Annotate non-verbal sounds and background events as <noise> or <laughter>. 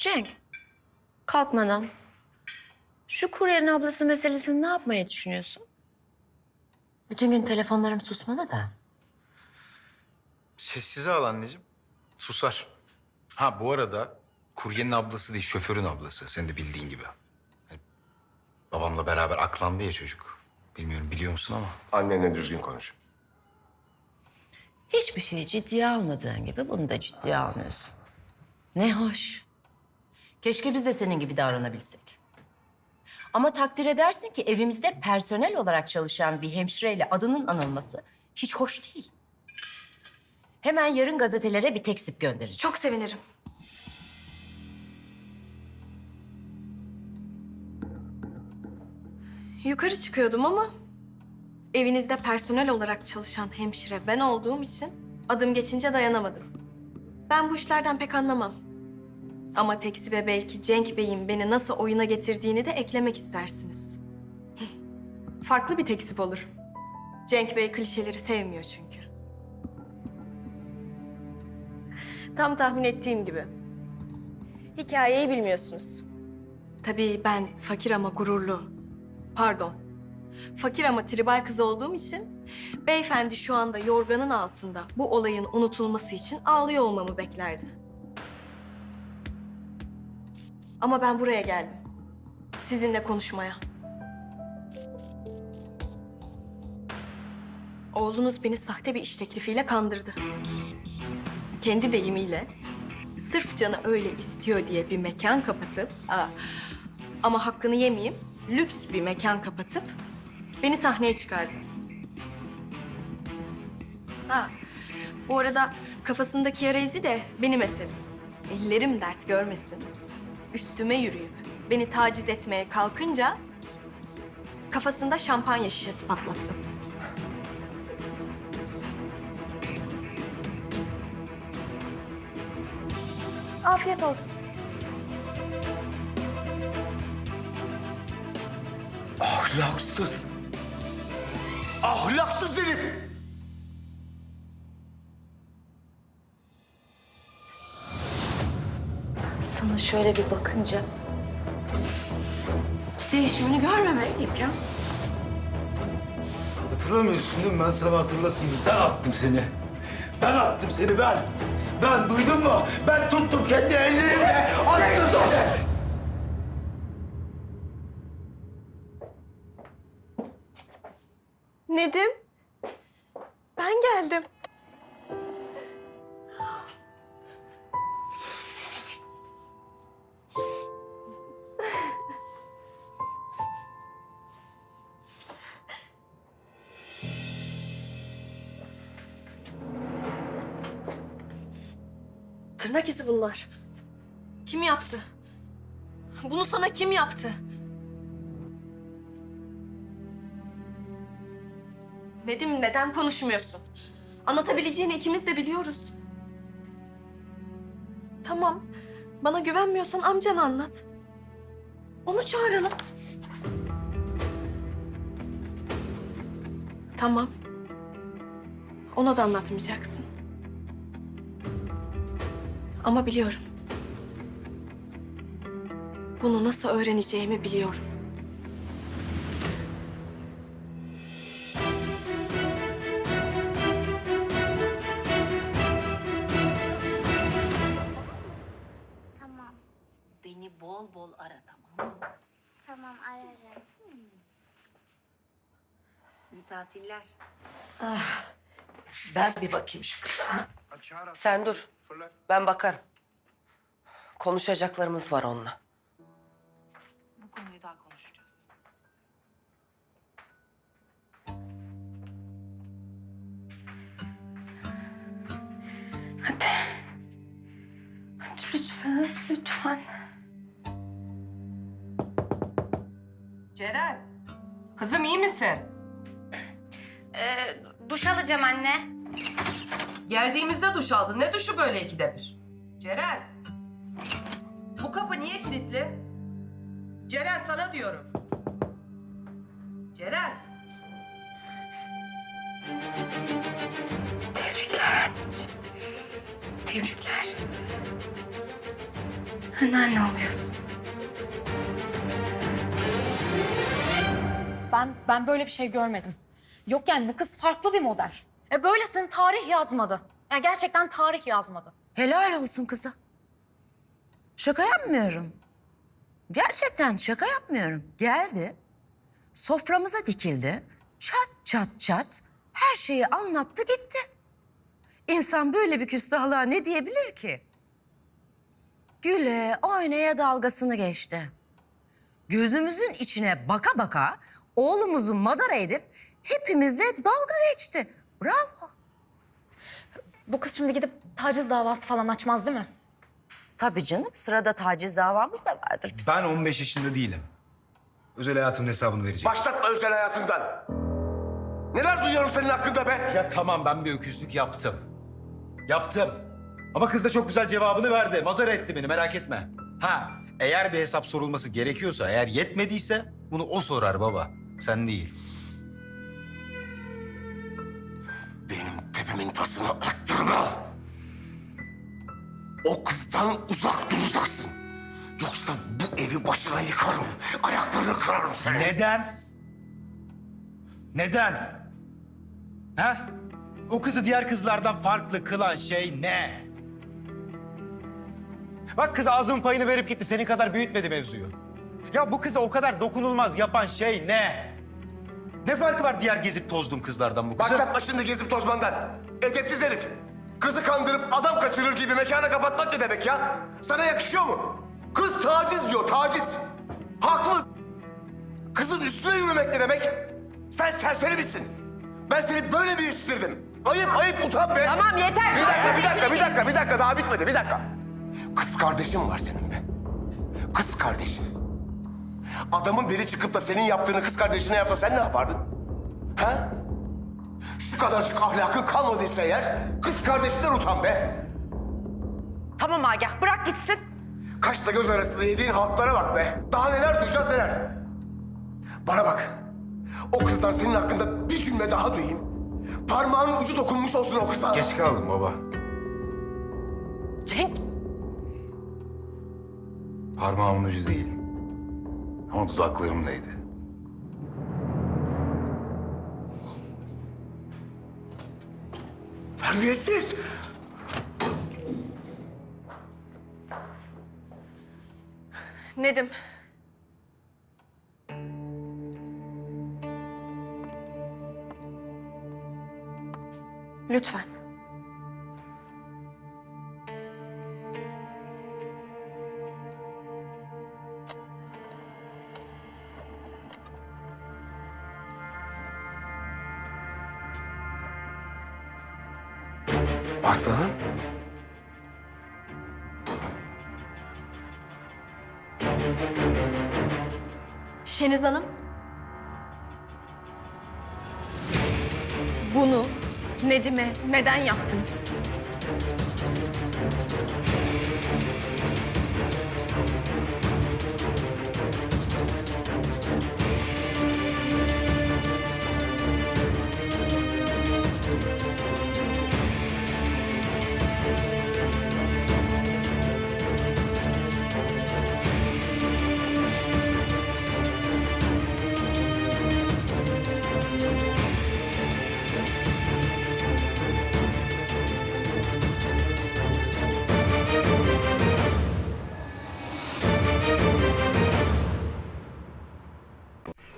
Cenk, kalkmadan. Şu kuryerin ablası meselesini ne yapmayı düşünüyorsun? Bütün gün telefonlarım susmadı da. Sessize al anneciğim. Susar. Ha bu arada kuryenin ablası değil, şoförün ablası. Senin de bildiğin gibi. Babamla beraber aklandı ya çocuk. Bilmiyorum biliyor musun ama. Annenle düzgün konuş. Hiçbir şeyi ciddiye almadığın gibi bunu da ciddiye almıyorsun. Ne hoş. Keşke biz de senin gibi davranabilsek. Ama takdir edersin ki evimizde personel olarak çalışan bir hemşireyle adının anılması hiç hoş değil. Hemen yarın gazetelere bir teksip göndereceğiz. Çok sevinirim. Yukarı çıkıyordum ama evinizde personel olarak çalışan hemşire ben olduğum için adım geçince dayanamadım. Ben bu işlerden pek anlamam. Ama Teksibe belki Cenk Bey'in beni nasıl oyuna getirdiğini de eklemek istersiniz. <laughs> Farklı bir teksip olur. Cenk Bey klişeleri sevmiyor çünkü. Tam tahmin ettiğim gibi. Hikayeyi bilmiyorsunuz. Tabii ben fakir ama gururlu. Pardon. Fakir ama tribal kız olduğum için beyefendi şu anda yorganın altında bu olayın unutulması için ağlıyor olmamı beklerdi. Ama ben buraya geldim. Sizinle konuşmaya. Oğlunuz beni sahte bir iş teklifiyle kandırdı kendi deyimiyle sırf canı öyle istiyor diye bir mekan kapatıp aa, ama hakkını yemeyeyim lüks bir mekan kapatıp beni sahneye çıkardı. Ha, bu arada kafasındaki yara izi de benim eserim. Ellerim dert görmesin. Üstüme yürüyüp beni taciz etmeye kalkınca kafasında şampanya şişesi patlattım. Afiyet olsun. Ahlaksız. Ahlaksız herif. Sana şöyle bir bakınca değişimini görmemek imkansız. Hatırlamıyorsun değil mi? Ben sana hatırlatayım. Ben attım seni. Ben attım seni ben. Ben duydun mu? Ben tuttum kendi ellerimle. Attım seni. Nedim, ben geldim. Tırnak izi bunlar. Kim yaptı? Bunu sana kim yaptı? Nedim neden konuşmuyorsun? Anlatabileceğini ikimiz de biliyoruz. Tamam. Bana güvenmiyorsan amcanı anlat. Onu çağıralım. Tamam. Ona da anlatmayacaksın. Ama biliyorum. Bunu nasıl öğreneceğimi biliyorum. Tamam, Beni bol bol ara tamam mı? tamam ararım. İyi tatiller. Ben bir bakayım şu kıza. Sen dur. Ben bakarım. Konuşacaklarımız var onunla. Bu konuyu daha konuşacağız. Hadi. Hadi lütfen, lütfen. Ceren. Kızım iyi misin? Ee, duş alacağım anne. Geldiğimizde duş aldın. Ne duşu böyle ikide bir? Ceren. Bu kapı niye kilitli? Ceren sana diyorum. Ceren. Tebrikler anneciğim. Tebrikler. Anneanne oluyorsun. Ben ben böyle bir şey görmedim. Yok yani bu kız farklı bir model. E böylesini tarih yazmadı. Yani gerçekten tarih yazmadı. Helal olsun kıza. Şaka yapmıyorum. Gerçekten şaka yapmıyorum. Geldi, soframıza dikildi, çat çat çat her şeyi anlattı gitti. İnsan böyle bir küstahlığa ne diyebilir ki? Güle oynaya dalgasını geçti. Gözümüzün içine baka baka oğlumuzu madara edip hepimizle dalga geçti. Bravo. Bu kız şimdi gidip taciz davası falan açmaz değil mi? Tabii canım sırada taciz davamız da vardır bizim. Ben 15 yaşında değilim. Özel hayatımın hesabını vereceğim. Başlatma özel hayatından. Neler duyuyorum senin hakkında be? Ya tamam ben bir öküzlük yaptım. Yaptım. Ama kız da çok güzel cevabını verdi. Madara etti beni merak etme. Ha eğer bir hesap sorulması gerekiyorsa, eğer yetmediyse bunu o sorar baba. Sen değil. Tepemin tasını attırma. O kızdan uzak duracaksın. Yoksa bu evi başına yıkarım. Ayaklarını kırarım seni. Neden? Neden? Ha? O kızı diğer kızlardan farklı kılan şey ne? Bak kız ağzının payını verip gitti. Senin kadar büyütmedi mevzuyu. Ya bu kıza o kadar dokunulmaz yapan şey ne? Ne farkı var diğer gezip tozduğum kızlardan bu kızın? Başlatma şimdi gezip tozmandan. Edepsiz herif. Kızı kandırıp adam kaçırır gibi mekana kapatmak ne demek ya? Sana yakışıyor mu? Kız taciz diyor, taciz. Haklı. Kızın üstüne yürümek ne demek? Sen serseri misin? Ben seni böyle mi yetiştirdim? Ayıp, ayıp, utan be. Tamam yeter. Bir dakika, bir dakika, bir dakika, bir dakika. Daha bitmedi, bir dakika. Kız kardeşim var senin be. Kız kardeşin. Adamın biri çıkıp da senin yaptığını kız kardeşine yapsa sen ne yapardın? Ha? Kadarcık ahlakın kalmadıysa eğer kız kardeşinden utan be. Tamam Agah bırak gitsin. Kaşla göz arasında yediğin halklara bak be. Daha neler duyacağız neler. Bana bak. O kızdan senin hakkında bir cümle daha duyayım. Parmağının ucu dokunmuş olsun o kıza. Geç kaldım baba. Cenk Parmağımın ucu değil. Ama dudaklarımdaydı. Terbiyesiz. Nedim. Lütfen. Şeniz Hanım. Bunu Nedim'e neden yaptınız?